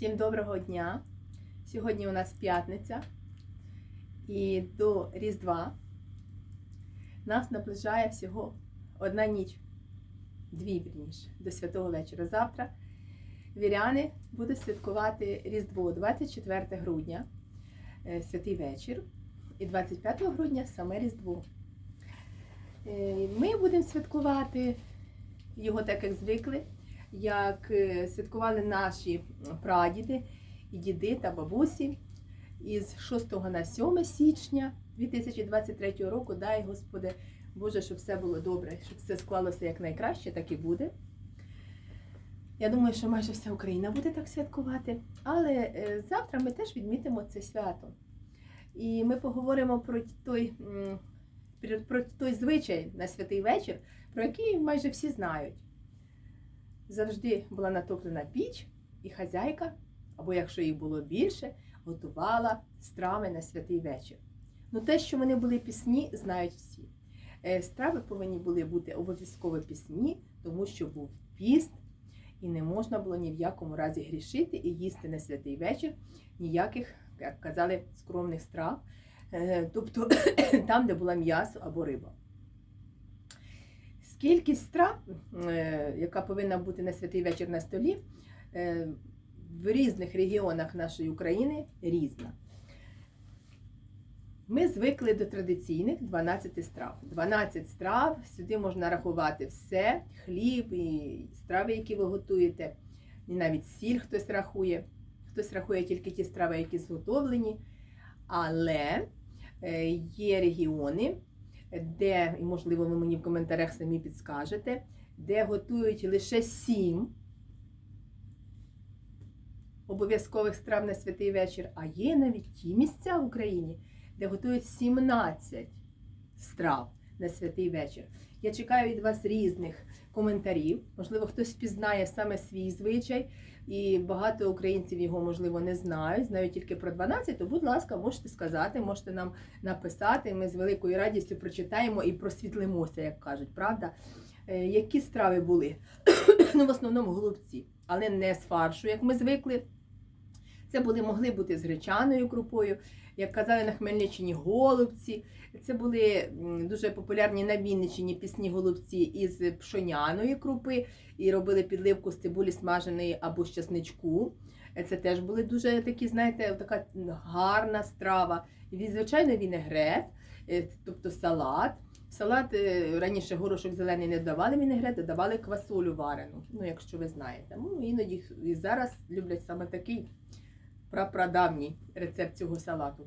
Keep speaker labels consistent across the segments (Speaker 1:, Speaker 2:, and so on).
Speaker 1: Всім доброго дня! Сьогодні у нас п'ятниця і до Різдва нас наближає всього одна ніч, дві вірніше, до святого вечора. Завтра віряни будуть святкувати Різдво 24 грудня, е, святий вечір, і 25 грудня саме Різдво. Е, Ми будемо святкувати його так, як звикли як е, святкували наші прадіди і діди та бабусі із 6 на 7 січня 2023 року. Дай Господи Боже, щоб все було добре, щоб все склалося як найкраще, так і буде. Я думаю, що майже вся Україна буде так святкувати. Але е, завтра ми теж відмітимо це свято. І ми поговоримо про той, про той звичай на святий вечір, про який майже всі знають завжди була натоплена піч, і хазяйка, або якщо їх було більше, готувала страви на святий вечір. Ну, те, що вони були пісні, знають всі. Е, Страви повинні були бути обов'язково пісні, тому що був піст, і не можна було ні в якому разі грішити і їсти на святий вечір ніяких, як казали, скромних страв, е, тобто там, де була м'ясо або риба. Кількість страв, е, яка повинна бути на святий вечір на столі, е, в різних регіонах нашої України різна. Ми звикли до традиційних 12 страв. 12 страв, сюди можна рахувати все, хліб і страви, які ви готуєте. І навіть сіль хтось рахує. Хтось рахує тільки ті страви, які зготовлені. Але е, є регіони, де, і можливо, ви мені в коментарях самі підскажете, де готують лише сім обов'язкових страв на святий вечір, а є навіть ті місця в Україні, де готують 17 страв на святий вечір. Я чекаю від вас різних коментарів. Можливо, хтось впізнає саме свій звичай, і багато українців його, можливо, не знають, знають тільки про 12, то, будь ласка, можете сказати, можете нам написати. Ми з великою радістю прочитаємо і просвітлимося, як кажуть, правда? Е, Які страви були? ну, в основному голубці, але не з фаршу, як ми звикли. Це були, могли бути з гречаною крупою, як казали на Хмельниччині, голубці. Це були дуже популярні на Вінниччині пісні голубці із пшоняної крупи, і робили підливку з цибулі смаженої або з часничку. Це теж були дуже такі, знаєте, така гарна страва. І, звичайно, вінегрет, е, тобто салат. Салат е, раніше горошок зелений не давали вінегрет, а давали квасолю варену. Ну, якщо ви знаєте. Ну, іноді і зараз люблять саме такий прапрадавній рецепт цього салату.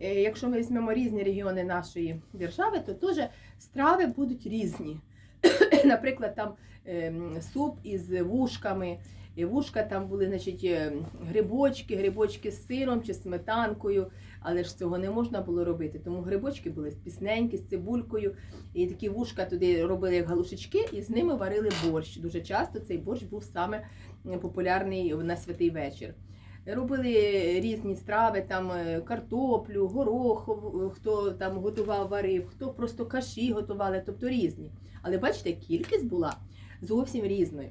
Speaker 1: Е, Якщо ми візьмемо різні регіони нашої держави, то теж страви будуть різні. Наприклад, там ем, суп із вушками. І вушка там були значить, е, грибочки, грибочки з сиром чи сметанкою, але ж цього не можна було робити. Тому грибочки були пісненькі, з цибулькою. І такі вушка туди робили як галушечки, і з ними варили борщ. Дуже часто цей борщ був саме популярний на святий вечір. Робили різні страви, там е, картоплю, горох, хто там готував, варив, хто просто каші готували, тобто різні. Але бачите, кількість була зовсім різною.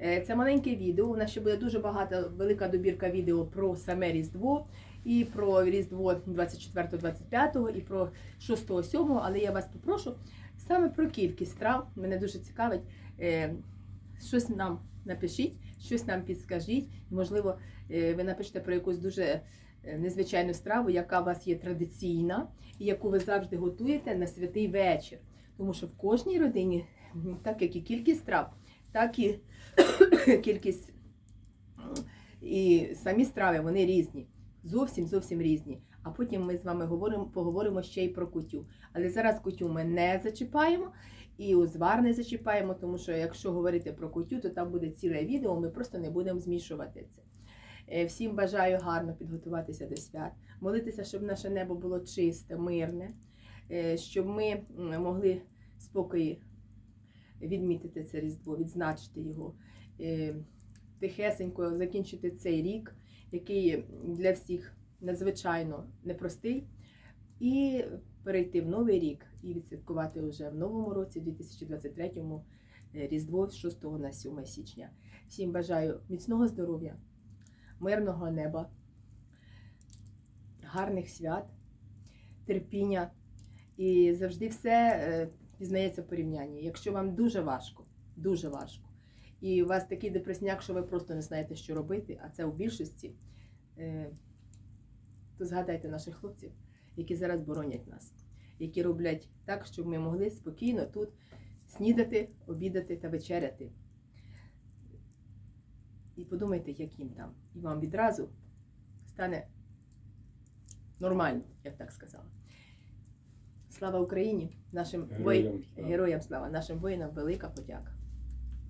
Speaker 1: Е, Це маленьке відео. У нас ще буде дуже багато, велика добірка відео про саме Різдво, і про Різдво 24-25, і про 6-7, але я вас попрошу саме про кількість страв. Мене дуже цікавить. Е, Щось нам напишіть, щось нам підскажіть. Можливо, е, ви напишете про якусь дуже е, незвичайну страву, яка у вас є традиційна, і яку ви завжди готуєте на святий вечір. Тому що в кожній родині, так як і кількість страв, так і кількість і самі страви, вони різні. Зовсім зовсім різні. А потім ми з вами говоримо, поговоримо ще й про кутю. Але зараз кутю ми не зачіпаємо і узвар не зачіпаємо, тому що якщо говорити про кутю, то там буде ціле відео, ми просто не будемо змішувати це. Е, Всім бажаю гарно підготуватися до свят, молитися, щоб наше небо було чисте, мирне, е, щоб ми могли спокої відмітити це Різдво, відзначити його, е, тихесенько закінчити цей рік, який для всіх надзвичайно непростий, і перейти в новий рік і відсвяткувати вже в новому році, 2023-му, е, Різдво з 6 на 7 січня. Всім бажаю міцного здоров'я, мирного неба, гарних свят, терпіння. І завжди все е, пізнається в порівнянні. Якщо вам дуже важко, дуже важко, і у вас такий депресняк, що ви просто не знаєте, що робити, а це у більшості, е, то згадайте наших хлопців, які зараз боронять нас, які роблять так, щоб ми могли спокійно тут снідати, обідати та вечеряти. І подумайте, як їм там. І вам відразу стане нормально, я б так сказала. Слава Україні, нашим воїнам,
Speaker 2: Героям слава.
Speaker 1: героям слава, нашим воїнам велика подяка.